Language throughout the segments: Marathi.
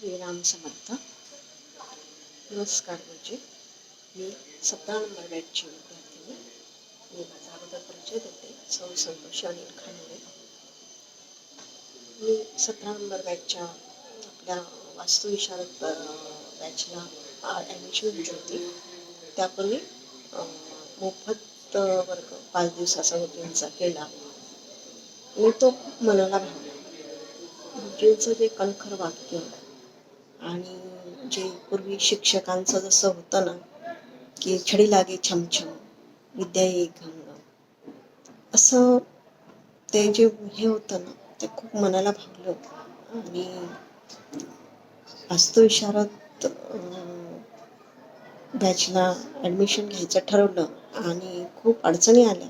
श्रीराम समर्थ नमस्कार म्हणजे मी सतरा नंबर बॅचची विद्यार्थिनी मी माझा अगोदर परिचय देते. सौ संतोषी अनिल खानोरे. मी सतरा नंबर बॅचच्या आपल्या वास्तुविशारद बॅचला ॲडमिशन घेतली होती. त्यापूर्वी मोफत वर्ग पाच दिवसाचा मुलींचा केला. मी तो खूप मनाला भावला. म्हणजे मुलींचं जे कणखर वाक्य आणि जे पूर्वी शिक्षकांचं जसं होतं ना की छडी लागे छमछम विद्या ये घंग असं ते जे हे होतं ना ते खूप मनाला भावलं आणि वास्तुविशारद बॅचला ॲडमिशन घ्यायचं ठरवलं आणि खूप अडचणी आल्या.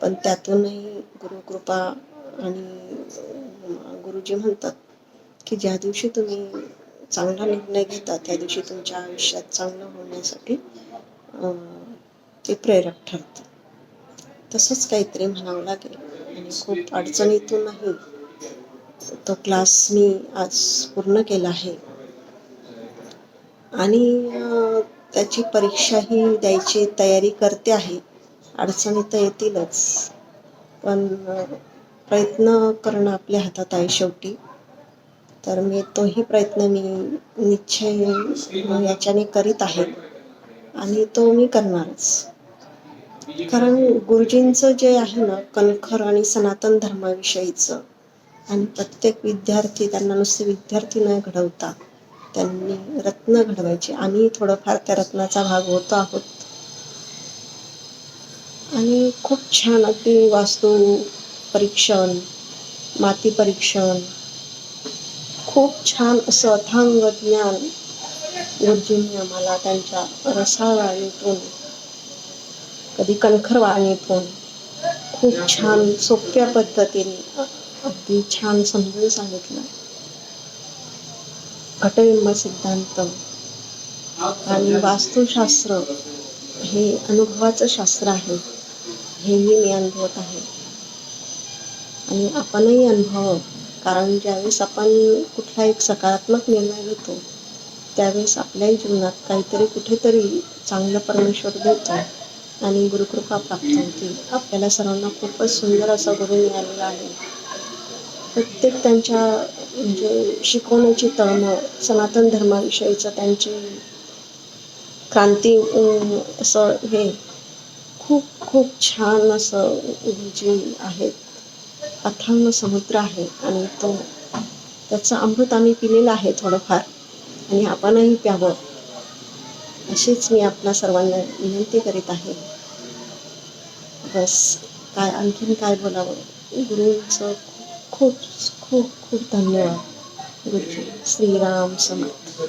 पण त्यातूनही गुरुकृपा आणि गुरुजी म्हणतात की ज्या दिवशी तुम्ही चांगला निर्णय घेता त्या दिवशी तुमच्या आयुष्यात चांगलं होण्यासाठी. ते प्रेरक ठरतं. तसंच काहीतरी म्हणावं लागेल. आणि खूप अडचणीतूनही तो क्लास मी आज पूर्ण केला आहे. आणि त्याची परीक्षाही द्यायची तयारी करते आहे. अडचणी तर येतीलच. पण प्रयत्न करणं आपल्या हातात आहे शेवटी. तर मी तोही प्रयत्न मी निश्चय याच्याने करीत आहे. आणि तो मी करणारच. कारण गुरुजींचं जे आहे ना कणखर आणि सनातन धर्माविषयीचं आणि प्रत्येक विद्यार्थी त्यांना नुसते विद्यार्थी न घडवता त्यांनी रत्न घडवायचे. आम्ही थोडंफार त्या रत्नाचा भाग होतो आहोत. आणि खूप छान अगदी वास्तू परीक्षण माती परीक्षण खूप छान असं अथांग ज्ञान गुरुजींनी आम्हाला त्यांच्या रसाळ वाणीतून कधी कणखर वाणीतून खूप छान सोप्या पद्धतीने अगदी छान समजून सांगितलं. घटबिंब सिद्धांत आणि वास्तुशास्त्र हे अनुभवाचं शास्त्र आहे हेही मी अनुभवत आहे. आणि आपणही अनुभव कारण ज्यावेळेस आपण कुठला एक सकारात्मक निर्णय घेतो त्यावेळेस आपल्याही जीवनात काहीतरी कुठेतरी चांगलं परमेश्वर देतो आणि गुरुकृपा प्राप्त होते. आपल्याला सर्वांना खूपच सुंदर असा गुरु मिळालेला आहे. प्रत्येक त्यांच्या म्हणजे शिकवण्याची तळमळ सनातन धर्माविषयीचं त्यांची क्रांती असं हे खूप खूप छान असं जे आहेत अथांग समुद्र आहे आणि तो त्याचं अमृत आम्ही पिलेलं आहे थोडंफार आणि आपणही प्यावं अशीच मी आपल्या सर्वांना विनंती करीत आहे. बस काय आणखीन काय बोलावं? गुरुंचं खूप खूप खूप धन्यवाद. गुरुजी श्रीराम समर्थ.